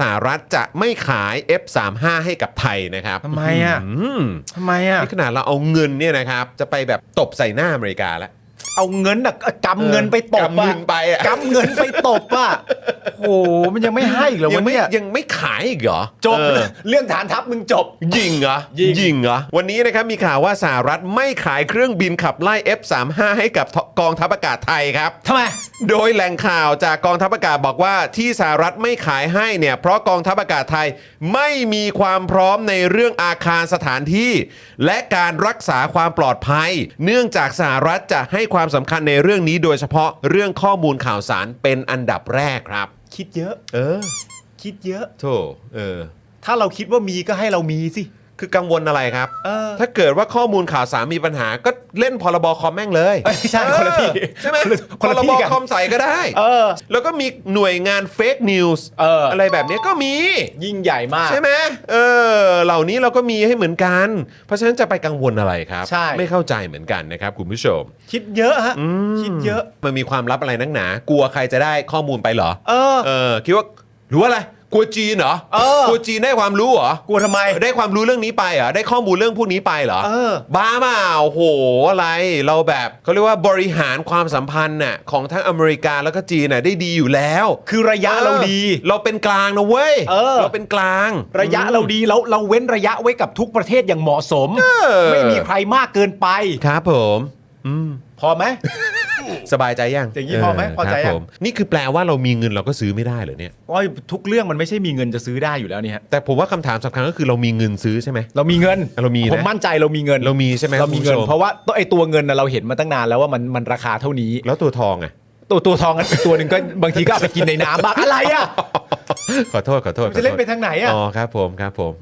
สหรัฐจะไม่ขาย F35 ให้กับไทยนะครับทำไมอะมทำไมอะ นี่ขนาดเราเอาเงินเนี่ยนะครับ จะไปแบบตบใส่หน้าอเมริกาแล้วเอาเงินอะกำเงินไปตบกำเงินไปอะ กำเงินไปตบอะโอ้โหมันยังไม่ให้อีกเหรอยัวะไม่เนี่ย ยังไม่ขายอีกเหรอจบเออ เรื่องฐานทัพมึงจบ ยิงเหรอยิงเหรอ วันนี้นะครับมีข่าวว่าสหรัฐไม่ขายเครื่องบินขับไล่ F35 ให้กับกองทัพอากาศไทยครับ ทำไม โดยแหล่งข่าวจากกองทัพอากาศบอกว่าที่สหรัฐไม่ขายให้เนี่ยเพราะกองทัพอากาศไทยไม่มีความพร้อมในเรื่องอาคารสถานที่ และการรักษาความปลอดภัย เนื่องจากสหรัฐจะให้ความสำคัญในเรื่องนี้โดยเฉพาะเรื่องข้อมูลข่าวสารเป็นอันดับแรกครับ คิดเยอะ เออ คิดเยอะ โถเออ ถ้าเราคิดว่ามีก็ให้เรามีสิ คือกังวลอะไรครับ เออ ถ้าเกิดว่าข้อมูลข่าวสารมีปัญหา ก็เล่นพรบคอมแม่งเลยเอ้ยไม่ใช่คนละที่เออใช่ไหมคนละพคนละรที่บกัน คอมใส่ก็ได้ เออ แล้วก็มีหน่วยงานเฟกนิวส์เอออ อะไรแบบนี้ก็มี ยิ่งใหญ่มาก ใช่ไหมเออ เหล่านี้เราก็มีให้เหมือนกัน เพราะฉะนั้นจะไปกังวลอะไรครับ ใช่ ไม่เข้าใจเหมือนกันนะครับ คุณผู้ชม คิดเยอะฮะ คิดเยอะ มันมีความลับอะไรนักหนา กลัวใครจะได้ข้อมูลไปเหรอ เออ เออ คิดว่าหรือว่าอะไร กลัวจีนเหรอเออ กลัวจีนได้ความรู้เหรอกลัวทำไม ได้ความรู้เรื่องนี้ไปเหรอได้ข้อมูลเรื่องพวกนี้ไปเหรอเออ บ้าเปล่าโอ้โหอะไรเราแบบเขาเรียกว่าบริหารความสัมพันธ์น่ะของทั้งอเมริกาแล้วก็จีนน่ะได้ดีอยู่แล้วคือระยะเราดี ออเราเป็นกลางนะเว้ยเออ เป็นกลาง ระยะเราดีเราเราเว้นระยะไว้กับทุกประเทศอย่างเหมาะสม อ ไม่มีใครมากเกินไป ครับผมอืมพอไหม สบายใจยังอย่างนี้พอไหมพอใจยัง ครับผมนี่คือแปลว่าเรามีเงินเราก็ซื้อไม่ได้เหรอเนี่ยว่าทุกเรื่องมันไม่ใช่มีเงินจะซื้อได้อยู่แล้วเนี่ยฮะแต่ผมว่าคำถามสำคัญก็คือเรามีเงินซื้อใช่ไหม เรามีเงินเรามีนะผมมั่นใจเรามีเงินเรามีใช่ไหมเรามีเงินคุณผู้ชม เพราะว่าตัวไอตัวเงินน่ะเราเห็นมาตั้งนานแล้วว่ามันมันราคาเท่านี้ แล้วตัวทองอะ ตัวตัวทองอันอีกตัวหนึ่งก็ บางทีก็เอาไปกินในน้ำบ้างอะไรอะ ขอโทษขอโทษมันจะเล่นไปทางไหนอะอ๋อครับผมครับผม